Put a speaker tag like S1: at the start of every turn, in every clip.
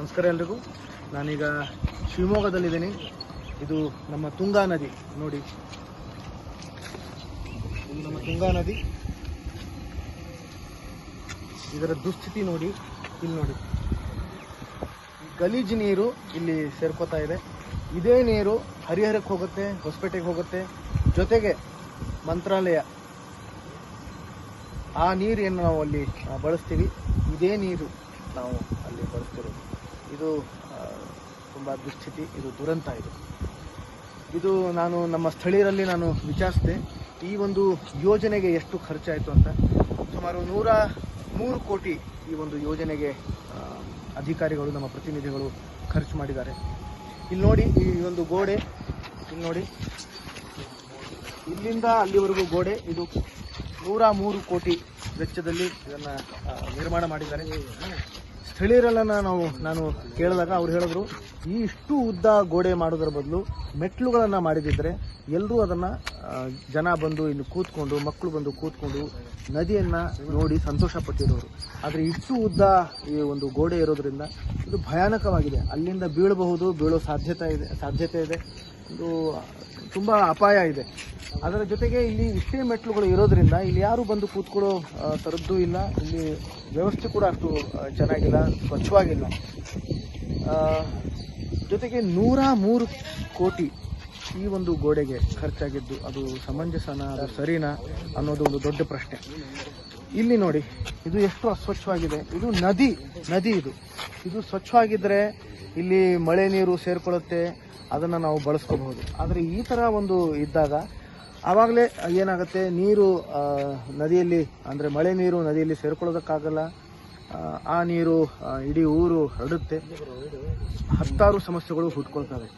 S1: ನಮಸ್ಕಾರ ಎಲ್ರಿಗೂ. ನಾನೀಗ ಶಿವಮೊಗ್ಗದಲ್ಲಿದ್ದೀನಿ. ಇದು ನಮ್ಮ ತುಂಗಾ ನದಿ. ನೋಡಿ. ಇದು ನಮ್ಮ ತುಂಗಾ ನದಿ. ಇದರ ದುಸ್ಥಿತಿ ನೋಡಿ. ಇಲ್ಲಿ ನೋಡಿ. ಗಲೀಜು ನೀರು ಇಲ್ಲಿ ಸೇರ್ಕೋತಾ ಇದೆ. ಇದೇ ನೀರು ಹರಿಹರಕ್ಕೆ ಹೋಗುತ್ತೆ, ಹೊಸಪೇಟೆಗೆ ಹೋಗುತ್ತೆ. ಜೊತೆಗೆ ಮಂತ್ರಾಲಯ. ಆ ನೀರನ್ನು ನಾವು ಅಲ್ಲಿ ಬಳಸ್ತೀವಿ. ಇದೇ ನೀರು ನಾವು ಅಲ್ಲಿ ಬಳಸ್ತಿರೋದು. ಇದು ತುಂಬ ದುಸ್ಥಿತಿ, ಇದು ದುರಂತ ಇದು. ಇದು ನಾನು ನಮ್ಮ ಸ್ಥಳೀಯರಲ್ಲಿ ನಾನು ವಿಚಾರಿಸಿದೆ. ಈ ಒಂದು ಯೋಜನೆಗೆ ಎಷ್ಟು ಖರ್ಚಾಯಿತು ಅಂತ. ಸುಮಾರು ನೂರ ಮೂರು ಕೋಟಿ ಈ ಒಂದು ಯೋಜನೆಗೆ ಅಧಿಕಾರಿಗಳು, ನಮ್ಮ ಪ್ರತಿನಿಧಿಗಳು ಖರ್ಚು ಮಾಡಿದ್ದಾರೆ. ಇಲ್ಲಿ ನೋಡಿ, ಈ ಒಂದು ಗೋಡೆ. ಇಲ್ಲಿ ನೋಡಿ. ಇಲ್ಲಿಂದ ಅಲ್ಲಿವರೆಗೂ ಗೋಡೆ. ಇದು ನೂರ ಮೂರು ಕೋಟಿ ವೆಚ್ಚದಲ್ಲಿ ಇದನ್ನು ನಿರ್ಮಾಣ ಮಾಡಿದ್ದಾರೆ. ಸ್ಥಳೀಯರೆಲ್ಲ ನಾವು, ನಾನು ಕೇಳಿದಾಗ ಅವ್ರು ಹೇಳಿದ್ರು ಈ ಇಷ್ಟು ಉದ್ದ ಗೋಡೆ ಮಾಡೋದ್ರ ಬದಲು ಮೆಟ್ಲುಗಳನ್ನು ಮಾಡಿದಿದ್ರೆ ಎಲ್ಲರೂ ಅದನ್ನು ಜನ ಬಂದು ಇಲ್ಲಿ ಕೂತ್ಕೊಂಡು ಮಕ್ಕಳು ಬಂದು ಕೂತ್ಕೊಂಡು ನದಿಯನ್ನು ನೋಡಿ ಸಂತೋಷ ಪಟ್ಟಿರೋರು ಆದರೆ ಇಷ್ಟು ಉದ್ದ ಈ ಒಂದು ಗೋಡೆ ಇರೋದ್ರಿಂದ ಇದು ಭಯಾನಕವಾಗಿದೆ. ಅಲ್ಲಿಂದ ಬೀಳಬಹುದು, ಬೀಳೋ ಸಾಧ್ಯತೆ ಇದೆ ಸಾಧ್ಯತೆ ಇದೆ. ಇದು ತುಂಬ ಅಪಾಯ ಇದೆ. ಅದರ ಜೊತೆಗೆ ಇಲ್ಲಿ ಇಷ್ಟೇ ಮೆಟ್ಲುಗಳು ಇರೋದ್ರಿಂದ ಇಲ್ಲಿ ಯಾರು ಬಂದು ಕೂತ್ಕೊಳ್ಳೋ ಥರದ್ದು ಇಲ್ಲ. ಇಲ್ಲಿ ವ್ಯವಸ್ಥೆ ಕೂಡ ಅಷ್ಟು ಚೆನ್ನಾಗಿಲ್ಲ, ಸ್ವಚ್ಛವಾಗಿಲ್ಲ. ಜೊತೆಗೆ ನೂರ ಮೂರು ಕೋಟಿ ಈ ಒಂದು ಗೋಡೆಗೆ ಖರ್ಚಾಗಿದ್ದು ಅದು ಸಮಂಜಸನ, ಅದು ಸರಿನಾ ಅನ್ನೋದು ಒಂದು ದೊಡ್ಡ ಪ್ರಶ್ನೆ. ಇಲ್ಲಿ ನೋಡಿ, ಇದು ಎಷ್ಟು ಅಸ್ವಚ್ಛವಾಗಿದೆ. ಇದು ನದಿ ನದಿ ಇದು. ಇದು ಸ್ವಚ್ಛವಾಗಿದ್ದರೆ ಇಲ್ಲಿ ಮಳೆ ನೀರು ಸೇರ್ಕೊಳ್ಳುತ್ತೆ ಅದನ್ನು ನಾವು ಬಳಸ್ಕೋಬಹುದು. ಆದರೆ ಈ ಥರ ಒಂದು ಇದ್ದಾಗ ಆವಾಗಲೇ ಏನಾಗುತ್ತೆ ನೀರು ನದಿಯಲ್ಲಿ ಅಂದರೆ ಮಳೆ ನೀರು ನದಿಯಲ್ಲಿ ಸೇರ್ಕೊಳ್ಳೋದಕ್ಕಾಗಲ್ಲ. ಆ, ನೀರು ಇಡೀ ಊರು ಹರಡುತ್ತೆ. ಹತ್ತಾರು ಸಮಸ್ಯೆಗಳು ಹುಟ್ಕೊಳ್ತವೆ.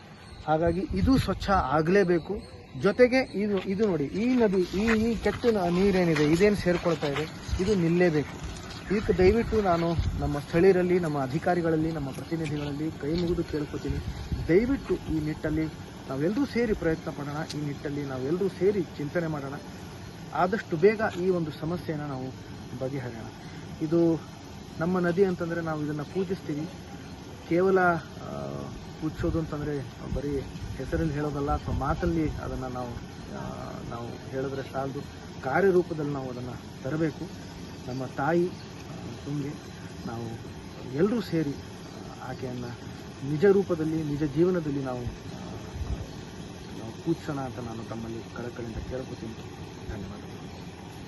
S1: ಹಾಗಾಗಿ ಇದು ಸ್ವಚ್ಛ ಆಗಲೇಬೇಕು. ಜೊತೆಗೆ ಇದು ಇದು ನೋಡಿ ಈ ನದಿ ಈ ಈ ಕೆಟ್ಟ ನೀರೇನಿದೆ ಇದೇನು ಸೇರ್ಕೊಳ್ತಾ ಇದೆ ಇದು ನಿಲ್ಲೇಬೇಕು. ಇದಕ್ಕೆ ದಯವಿಟ್ಟು ನಾನು ನಮ್ಮ ಸ್ಥಳೀಯರಲ್ಲಿ, ನಮ್ಮ ಅಧಿಕಾರಿಗಳಲ್ಲಿ, ನಮ್ಮ ಪ್ರತಿನಿಧಿಗಳಲ್ಲಿ ಕೈ ಮುಗಿದು ಕೇಳ್ಕೊತೀನಿ. ದಯವಿಟ್ಟು ಈ ನಿಟ್ಟಲ್ಲಿ ನಾವೆಲ್ಲರೂ ಸೇರಿ ಪ್ರಯತ್ನ ಪಡೋಣ ಈ ನಿಟ್ಟಲ್ಲಿ ನಾವೆಲ್ಲರೂ ಸೇರಿ ಚಿಂತನೆ ಮಾಡೋಣ. ಆದಷ್ಟು ಬೇಗ ಈ ಒಂದು ಸಮಸ್ಯೆಯನ್ನು ನಾವು ಬಗೆಹರಿಯೋಣ. ಇದು ನಮ್ಮ ನದಿ ಅಂತಂದರೆ ನಾವು ಇದನ್ನು ಪೂಜಿಸ್ತೀವಿ. ಕೇವಲ ಪೂಜಿಸೋದು ಅಂತಂದರೆ ಬರೀ ಹೆಸರಲ್ಲಿ ಹೇಳೋದಲ್ಲ, ಅಥವಾ ಮಾತಲ್ಲಿ ಅದನ್ನು ನಾವು ನಾವು ಹೇಳಿದ್ರೆ ಸಾಲದು. ಕಾರ್ಯರೂಪದಲ್ಲಿ ನಾವು ಅದನ್ನು ತರಬೇಕು. ನಮ್ಮ ತಾಯಿ ತುಂಗೆ. ನಾವು ಎಲ್ಲರೂ ಸೇರಿ ಆಕೆಯನ್ನು ನಿಜ ರೂಪದಲ್ಲಿ, ನಿಜ ಜೀವನದಲ್ಲಿ ನಾವು ನಾವು ಅಂತ ನಾನು ತಮ್ಮಲ್ಲಿ ಕಳಕಳಿಯಿಂದ ಕೇಳ್ಕೊತೀನಿ. ಧನ್ಯವಾದ